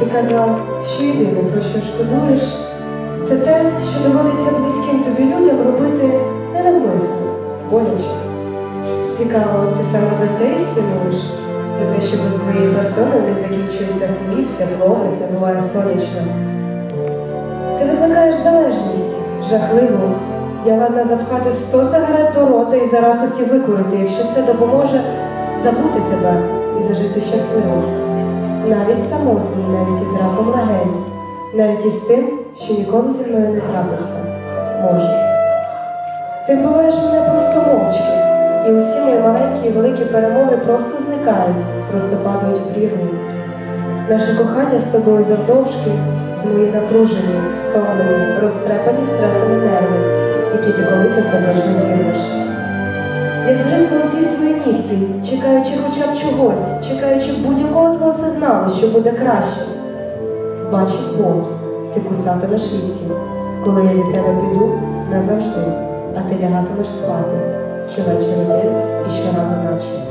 Ти казав, що єдине, про що шкодуєш, це те, що доводиться близьким тобі людям робити ненавмисно, боляче. Цікаво, ти саме за це їх цінуєш? За те, що без твоєї персони не закінчується сміх, тепло, не буває сонячно. Ти викликаєш залежність, жахливу. Я ладна запхати сто сигарет до рота і зараз усі викурити, якщо це допоможе забути тебе і зажити щасливо. Навіть самотній, навіть із раком легень, навіть із тим, що ніколи зі мною не трапиться. Може. Ти вбиваєш мене просто мовчки, і усі мої маленькі і великі перемоги просто зникають, просто падають в прірву. Наше кохання з тобою завдовжки, з мої напружені, стомлені, розтрепані стресами нерви, які ти колись остаточно зірвеш. Я згризла усі свої нігті, чекаючи хоча б чогось, чекаючи будь-якого твого що буде краще. Бачив Бог, ти кусатимеш лікті, коли я від тебе піду назавжди, а ти лягатимеш спати, щовечора день і щоразу ночі.